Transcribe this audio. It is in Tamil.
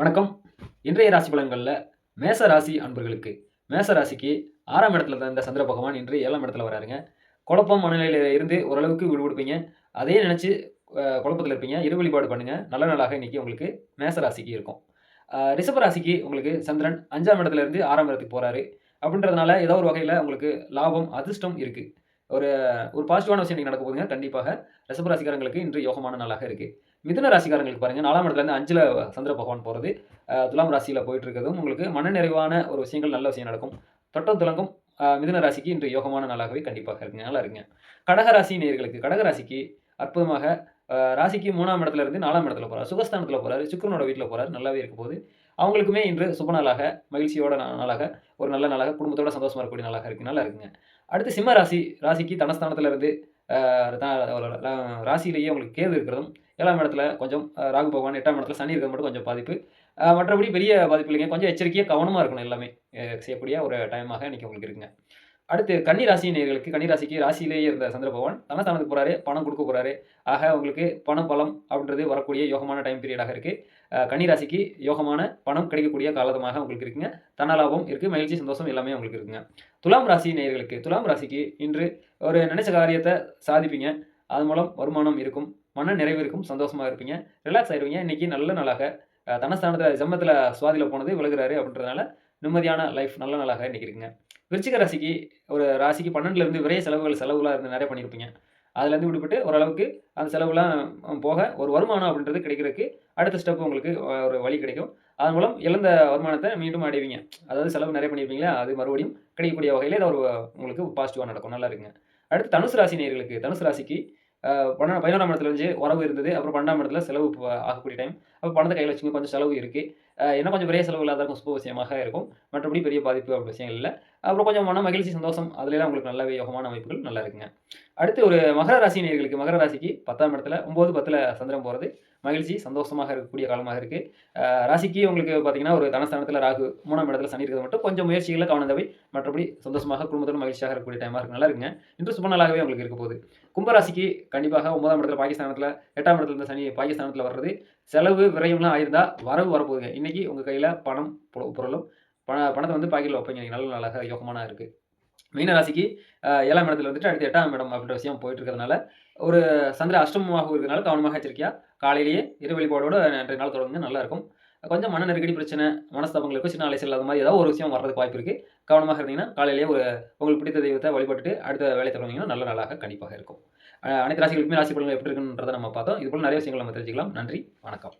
வணக்கம். இன்றைய ராசி பலன்களில் மேச ராசி அன்பர்களுக்கு. மேச ராசிக்கு ஆறாம் இடத்துல இருந்த சந்திர பகவான் இன்று ஏழாம் இடத்துல வராருங்க. குழப்பம் மனநிலையில் இருந்து ஓரளவுக்கு விடு கொடுப்பீங்க அதே நினச்சி குழப்பத்தில் இருப்பீங்க. இரு வழிபாடு பண்ணுங்கள் நல்ல நாளாக இன்றைக்கி உங்களுக்கு மேச ராசிக்கு இருக்கும். ரிஷப ராசிக்கு உங்களுக்கு சந்திரன் அஞ்சாம் இடத்துல இருந்து ஆறாம் இடத்துக்கு போகிறாரு அப்படின்றதுனால ஏதோ ஒரு வகையில் உங்களுக்கு லாபம் அதிர்ஷ்டம் இருக்குது ஒரு ஒரு பாசிட்டிவான விஷயம் இன்னைக்கு நடக்க போகுதுங்க. கண்டிப்பாக ரிஷபராசிக்காரங்களுக்கு இன்று யோகமான நாளாக இருக்குது மிதுன ராசிக்காரங்களுக்கு பாருங்க. நாலாம் இடத்துல இருந்து அஞ்சுல சந்திர பகவான் போகிறது துலாம் ராசியில் போயிட்டு இருக்கிறதும் உங்களுக்கு மனநிறைவான ஒரு விஷயங்கள் நல்ல விஷயம் நடக்கும். தொட்டம் துலங்கும். மிதுன ராசிக்கு இன்று யோகமான நாளாகவே கண்டிப்பாக இருக்குங்க நல்லா இருக்குங்க கடக ராசி கடகராசிக்கு கடக ராசிக்கு அற்புதமாக ராசிக்கு மூணாம் இடத்துல இருந்து நாலாம் இடத்துல போறாரு. சுகஸ்தானத்தில் போறாரு. சுக்கரனோட வீட்டில் போறாரு. நல்லாவே இருக்க போது அவங்களுக்குமே இன்று சுப நாளாக மகிழ்ச்சியோட நாளாக ஒரு நல்ல நாளாக குடும்பத்தோட சந்தோஷமாக இருக்கக்கூடிய நாளாக இருக்கு. நல்லா இருக்குங்க. அடுத்து சிம்ம ராசி ராசிக்கு தனஸ்தானத்துல இருந்து ராசியிலேயே உங்களுக்கு கேது இருக்கிறதும் ஏழாம் இடத்துல கொஞ்சம் ராகு பகவான் எட்டாம் இடத்துல சனி இருக்கிறது மட்டும் கொஞ்சம் பாதிப்பு. மற்றபடி பெரிய பாதிப்பு இல்லைங்க. கொஞ்சம் எச்சரிக்கையாக கவனமாக இருக்கணும் எல்லாமே. செய்யக்கூடிய ஒரு டைமாக இன்றைக்கி உங்களுக்கு இருக்குங்க. அடுத்து கன்னிராசி ராசி நேயர்களுக்கு ராசியிலேயே இருந்த சந்திர பகவான் தனஸ்தானத்துக்கு போகிறாரு பணம் கொடுக்க போகிறாரு ஆக உங்களுக்கு பணம் பலம் அப்படின்றது வரக்கூடிய யோகமான டைம் பீரியடாக இருக்குது கன்னிராசிக்கு கன்னி ராசிக்கு யோகமான பணம் கிடைக்கக்கூடிய காலமாக உங்களுக்கு இருக்குங்க. தனலாபம் இருக்குது மகிழ்ச்சி சந்தோஷம் எல்லாமே உங்களுக்கு இருக்குங்க. துலாம் ராசி நேயர்களுக்கு துலாம் ராசிக்கு இன்று ஒரு நினைச்ச காரியத்தை சாதிப்பீங்க. அது மூலம் வருமானம் இருக்கும். மன நிறைவு இருக்கும் சந்தோஷமாக இருப்பீங்க. ரிலாக்ஸ் ஆயிருவீங்க. இன்னைக்கு நல்ல நாளாக தனஸ்தானத்தில் ஜம்மத்தில் சுவாதியில் போனது விலகுறாரு அப்படின்றதுனால நிம்மதியான லைஃப் நல்ல நாளாக இன்றைக்கி இருக்குங்க. விருச்சிக ராசிக்கு ஒரு ராசிக்கு பன்னெண்டுலேருந்து விரைய செலவுகள் செலவுகளாக இருந்து நிறைய பண்ணியிருப்பீங்க. அதுலேருந்து விடுபட்டு ஓரளவுக்கு அந்த செலவுலாம் போக ஒரு வருமானம் அப்படின்றது கிடைக்கிறதுக்கு அடுத்த ஸ்டெப் உங்களுக்கு ஒரு வழி கிடைக்கும். அதன் மூலம் இழந்த வருமானத்தை மீண்டும் அடைவீங்க. அதாவது செலவு நிறைய பண்ணியிருப்பீங்களா அது மறுபடியும் கிடைக்கக்கூடிய வகையில் இது ஒரு உங்களுக்கு பாசிட்டிவாக நடக்கும். நல்லா இருக்குங்க அடுத்து தனுசு ராசி நேர்களுக்கு தனுசு ராசிக்கு பன்னெண்டாம் பதினோராம் இடத்துல வந்து உறவு இருந்தது. அப்புறம் பன்னெண்டாம் இடத்துல செலவு ஆகக்கூடிய டைம் அப்போ பணத்தை கையில் வச்சுங்க கொஞ்சம் செலவு இருக்குது என்ன கொஞ்சம் பெரிய செலவு இல்லாத இருக்கும் சுப விஷயமாக இருக்கும். மற்றபடி பெரிய பாதிப்பு அப்படி விஷயங்கள் இல்லை. அப்புறம் கொஞ்சம் மன மகிழ்ச்சி சந்தோஷம் அதுலலாம் உங்களுக்கு நல்ல யோகமான அமைப்புகள் நல்லா இருக்குங்க. அடுத்து ஒரு மகர ராசி நேயர்களுக்கு மகர ராசிக்கு பத்தாம் இடத்துல ஒம்பது பத்தில் சந்திரம் போகிறது மகிழ்ச்சி சந்தோஷமாக இருக்கக்கூடிய காலமாக இருக்குது ராசிக்கு உங்களுக்கு பார்த்தீங்கன்னா ஒரு தனஸ்தானத்தில் ராகு மூணாம் இடத்துல சனி இருக்கிறது மட்டும் கொஞ்சம் முயற்சிகளை கவனந்தவை மற்றபடி சந்தோஷமாக குடும்பத்தோட மகிழ்ச்சியாக இருக்கக்கூடிய டைமாக இருக்கு. நல்லா இருக்குங்க. இன்று சுப நாளாகவே உங்களுக்கு இருக்க போகுது. கும்பராசிக்கு கண்டிப்பாக ஒன்பதாம் இடத்துல பாகிஸ்தானத்தில் எட்டாம் இடத்துல இருந்த சனி பாகிஸ்தானத்தில் வர்றது. செலவு விரயம்லாம் ஆயிருந்தால் வரவு வரப்போகுதுங்க. இன்னைக்கு உங்கள் கையில் பணம் பொருளும் பண பணத்தை வந்து பாக்கெட்டில் வைப்பீங்க நல்ல நாளாக யோகமான இருக்குது மீன ராசிக்கு ஏழாம் இடத்துல வந்துட்டு அடுத்து எட்டாம் இடம் அப்படின்ற விஷயம் போயிட்டு இருக்கிறதுனால ஒரு சந்திர அஷ்டமமாக இருக்கிறதுனால கவனமாக எச்சரிக்கையாக காலையிலேயே இரு வழிபாடோட அன்றைய நாள் தொடங்குங்க. நல்லா இருக்கும். கொஞ்சம் மன நெருக்கடி பிரச்சனை மனஸ்தாபங்களுக்கு சின்ன அலைச்சல் அது மாதிரி ஏதாவது ஒரு விஷயம் வர்றதுக்கு வாய்ப்பு இருக்குது கவனமாக இருந்தீங்கன்னா காலையிலேயே ஒரு உங்களுக்கு பிடித்த தெய்வத்தை வழிபட்டுட்டு அடுத்த வேலை தொடங்கிங்கன்னா நல்ல நாளாக கண்டிப்பாக இருக்கும். அனைத்து ராசிகளுக்குமே ராசி பலன்கள் எப்படி இருக்குன்றதை நம்ம பார்த்தோம். இது போல நிறைய விஷயங்கள் நம்ம தெரிஞ்சுக்கலாம். நன்றி வணக்கம்.